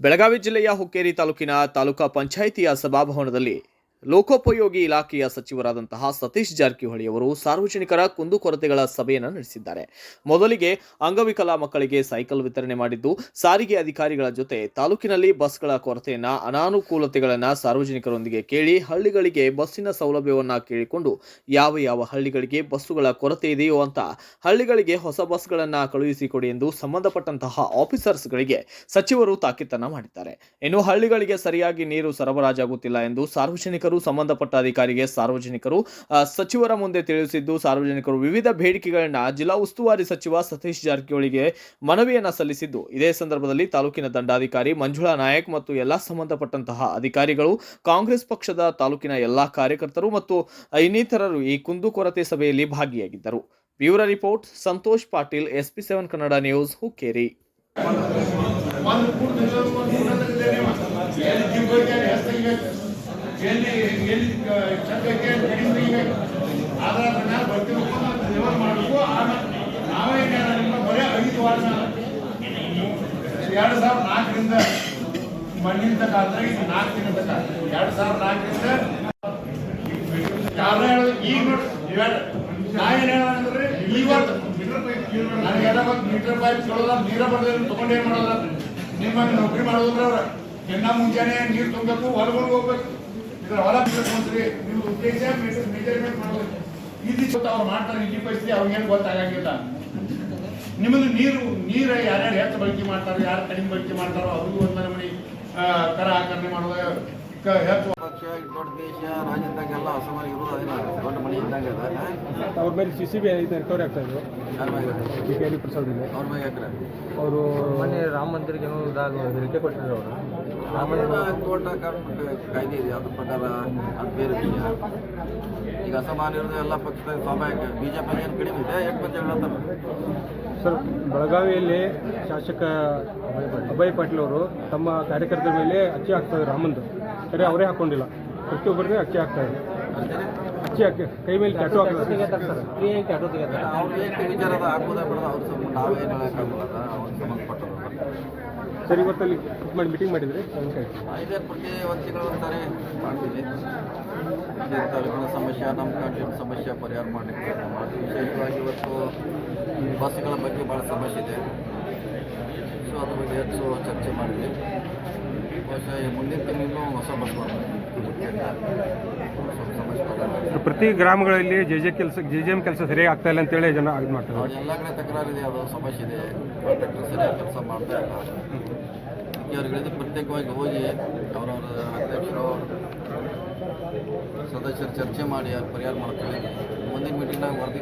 ಬೆಳಗಾವಿ ಜಿಲ್ಲೆಯ ಹುಕ್ಕೇರಿ ತಾಲೂಕಿನ ತಾಲೂಕಾ ಪಂಚಾಯಿತಿಯ ಸಭಾಭವನದಲ್ಲಿ ಲೋಕೋಪಯೋಗಿ ಇಲಾಖೆಯ ಸಚಿವರಾದಂತಹ ಸತೀಶ್ ಜಾರಕಿಹೊಳಿ ಅವರು ಸಾರ್ವಜನಿಕರ ಕುಂದುಕೊರತೆಗಳ ಸಭೆಯನ್ನು ನಡೆಸಿದ್ದಾರೆ. ಮೊದಲಿಗೆ ಅಂಗವಿಕಲ ಮಕ್ಕಳಿಗೆ ಸೈಕಲ್ ವಿತರಣೆ ಮಾಡಿದ್ದು, ಸಾರಿಗೆ ಅಧಿಕಾರಿಗಳ ಜೊತೆ ತಾಲೂಕಿನಲ್ಲಿ ಬಸ್ಗಳ ಕೊರತೆಯನ್ನ, ಅನಾನುಕೂಲತೆಗಳನ್ನು ಸಾರ್ವಜನಿಕರೊಂದಿಗೆ ಕೇಳಿ, ಹಳ್ಳಿಗಳಿಗೆ ಬಸ್ಸಿನ ಸೌಲಭ್ಯವನ್ನ ಕೇಳಿಕೊಂಡು, ಯಾವ ಯಾವ ಹಳ್ಳಿಗಳಿಗೆ ಬಸ್ಸುಗಳ ಕೊರತೆ ಇದೆಯೋ ಅಂತ ಹಳ್ಳಿಗಳಿಗೆ ಹೊಸ ಬಸ್ಗಳನ್ನ ಕಳುಹಿಸಿಕೊಡಿ ಎಂದು ಸಂಬಂಧಪಟ್ಟಂತಹ ಆಫೀಸರ್ಸ್ಗಳಿಗೆ ಸಚಿವರು ತಾಕೀತನ್ನ ಮಾಡಿದ್ದಾರೆ. ಇನ್ನು ಹಳ್ಳಿಗಳಿಗೆ ಸರಿಯಾಗಿ ನೀರು ಸರಬರಾಜಾಗುತ್ತಿಲ್ಲ ಎಂದು ಸಾರ್ವಜನಿಕರು ಸಂಬಂಧಪಟ್ಟ ಅಧಿಕಾರಿಗೆ ಸಾರ್ವಜನಿಕರು ಸಚಿವರ ಮುಂದೆ ತಿಳಿಸಿದ್ದು, ಸಾರ್ವಜನಿಕರು ವಿವಿಧ ಬೇಡಿಕೆಗಳನ್ನ ಜಿಲ್ಲಾ ಉಸ್ತುವಾರಿ ಸಚಿವ ಸತೀಶ್ ಜಾರಕಿಹೊಳಿಗೆ ಮನವಿಯನ್ನ ಸಲ್ಲಿಸಿದ್ದು. ಇದೇ ಸಂದರ್ಭದಲ್ಲಿ ತಾಲೂಕಿನ ದಂಡಾಧಿಕಾರಿ ಮಂಜುಳಾ ನಾಯಕ್ ಮತ್ತು ಎಲ್ಲಾ ಸಂಬಂಧಪಟ್ಟಂತಹ ಅಧಿಕಾರಿಗಳು, ಕಾಂಗ್ರೆಸ್ ಪಕ್ಷದ ತಾಲೂಕಿನ ಎಲ್ಲಾ ಕಾರ್ಯಕರ್ತರು ಮತ್ತು ಇನ್ನಿತರರು ಈ ಕುಂದುಕೊರತೆ ಸಭೆಯಲ್ಲಿ ಭಾಗಿಯಾಗಿದ್ದರು. Bureau report, Santosh Patil, SP seven Kannada news, Hukkeri. ಎಲ್ಲಿ ಎಲ್ಲಿ ಕಡಿಮೆ ತೆಗಿಬೇಕು ಆದ್ರೆ ಅದನ್ನ ಬರ್ತಿರ್ಬೇಕು ಲೆವೆಲ್ ಮಾಡಬೇಕು. ಆಮೇಲೆ ನಾವೇ ನಿಮ್ಮ ಬರೀ ಐದು ವಾರ ಎರಡು ಸಾವಿರದ ನಾಲ್ಕರಿಂದ ಮಣ್ಣಿನ ತಕ ಅಂದ್ರೆ ಇದು ನಾಲ್ಕು ದಿನ ತಕ. ಎರಡು ಸಾವಿರದ ನಾಲ್ಕರಿಂದ ಯಾರು ಹೇಳೋದು? ಈಗ ನಾವೇನು ಹೇಳೋದಂದ್ರೆ ಇವತ್ತು ನನಗೆಲ್ಲ ಬಂದು ಮೀಟರ್ ಪೈಪ್ ಕೇಳೋದ ನೀರ ಬರ್ದೇನು ತಗೊಂಡು ಏನು ಮಾಡೋದ ನಿಮ್ಮ ನೌಕರಿ ಮಾಡೋದ್ರ ಅವ್ರ. ದಿನ ಮುಂಜಾನೆ ನೀರು ತುಂಬಬೇಕು ಹೊರಗೊಂಡು ಹೋಗ್ಬೇಕು. ಹೊಲ ಮೆಜರ್ಮೆಂಟ್ ಮಾಡಬೇಕು. ಇದು ಮಾಡ್ತಾರೆ ಗೊತ್ತಾಗಂಗಿಲ್ಲ. ನಿಮ್ಮದು ನೀರು, ನೀರ ಯಾರ್ಯಾರು ಹೆಚ್ಚು ಬಳಕೆ ಮಾಡ್ತಾರೆ, ಯಾರು ಕಡಿಮೆ ಬಳಕೆ ಮಾಡ್ತಾರೋ, ಅವ್ರಿಗೂ ಒಂದು ಮನೆ ಕರ ಆಕರಣೆ ಮಾಡುವ ಹೆಚ್ಚು ಪಕ್ಷ ದೊಡ್ಡ ದೇಶ ರಾಜ್ಯದಾಗೆಲ್ಲ ಅಸಮಾನ ಇರೋದು ಅದೇನ ದೊಡ್ಡ ಮನೆ ಇದ್ದಂಗೆ ಅದ ಅವ್ರ ಮೇಲೆ ಸಿ ಸಿ ಬಿ ಐತೆ ರಿಕವರಿ ಆಗ್ತಾ ಇದ್ರು ಕೆ ಅಲ್ಲಿ ಪ್ರಸಾದ್ ಇದೆ ಅವ್ರ ಮ್ಯಾಗ ಯಾಕ್ರೆ ಅವರು ಮನೆ ರಾಮ ಮಂದಿರಕ್ಕೆ ಏನೋ ಇದಾಗ ಹೇಳಿಕೆ ಕೊಟ್ಟಿದ್ರು ಅವರು. ರಾಮನ ತೋಟ ಕಾಯ್ದೆ ಇದೆ ಅದ್ರ ಪ್ರಕಾರ ಅದು ಬೇರೆ ವಿಷಯ. ಈಗ ಅಸಮಾನ ಇರೋದು ಎಲ್ಲ ಪಕ್ಷದ ಸ್ವಾಭಾವಿಕ ಬಿ ಜೆ ಪಿ ಏನು ಕಡಿಮೆ ಇದೆ? ಎಷ್ಟು ಮಂದಿ ಹೇಳ್ತಾರೆ ಸರ್ ಬೆಳಗಾವಿಯಲ್ಲಿ ಶಾಸಕ ಅಭಯ್ ಪಾಟೀಲ್ ಅವರು ತಮ್ಮ ಕಾರ್ಯಕರ್ತರ ಮೇಲೆ ಅಚ್ಚಿ ಹಾಕ್ತಾರೆ ಇದ್ರು ರಾಮಂದು ಸರಿ ಅವರೇ ಹಾಕೊಂಡಿಲ್ಲ. ಪ್ರತಿಯೊಬ್ಬರಿಗೆ ಅಕ್ಕಿ ಹಾಕ್ತಾ ಇದೆ ಅಕ್ಕಿ ಹಾಕಿ ಕೈ ಮೇಲೆ ಟ್ಯಾಟು ಹಾಕಿದ್ರು ಸರಿ ಇವತ್ತಲ್ಲಿ ಮಾಡಿ ಮೀಟಿಂಗ್ ಮಾಡಿದ್ರಿ ಸಾಯಂಕಾಲ ಪ್ರತಿ ಒಂದು ತಿಂಗಳು ಒಂದ್ಸಾರಿ ಮಾಡ್ತೀವಿ. ತಾಲೂಕಿನ ಸಮಸ್ಯೆ ನಮ್ಮ ಕಾಂಟ್ರಿನ ಸಮಸ್ಯೆ ಪರಿಹಾರ ಮಾಡಲಿಕ್ಕೆ ವಿಶೇಷವಾಗಿ ಇವತ್ತು ಬಸ್ಗಳ ಬಗ್ಗೆ ಭಾಳ ಸಮಸ್ಯೆ ಇದೆ. ಸೊ ಅದ್ರ ಬಗ್ಗೆ ಹೆಚ್ಚು ಚರ್ಚೆ ಮಾಡಿದ್ವಿ. ಈ ಮುಂದಿನ ತಿಂಗಳಿಂದ ಹೊಸ ಬಸ್. ಪ್ರತಿ ಗ್ರಾಮಗಳಲ್ಲಿ ಜೆ ಜೆ ಕೆಲಸ ಜೆ ಜೆ ಎಂ ಕೆಲಸ ಸರಿಯಾಗಿ ಆಗ್ತಾ ಇಲ್ಲ ಅಂತೇಳಿ ಜನ ಇದು ಮಾಡ್ತಾರೆ ಎಲ್ಲ ಕಡೆ ತಕರಾರಿದೆ ಅದು ಸಮಸ್ಯೆ ಇದೆ. ಕಾಂಟ್ರಾಕ್ಟರ್ ಸರಿಯಾಗಿ ಕೆಲಸ ಮಾಡ್ತಾ ಇಲ್ಲ. ಅದಕ್ಕೆ ಪ್ರತ್ಯೇಕವಾಗಿ ಹೋಗಿ ಅವರವರ ಅಧ್ಯಕ್ಷರು ಸದಸ್ಯರು ಚರ್ಚೆ ಮಾಡಿ ಪರಿಹಾರ ಮಾಡ್ತೇವೆ ಮುಂದಿನ ಮೀಟಿಂಗ್ನಾಗ ವರದಿ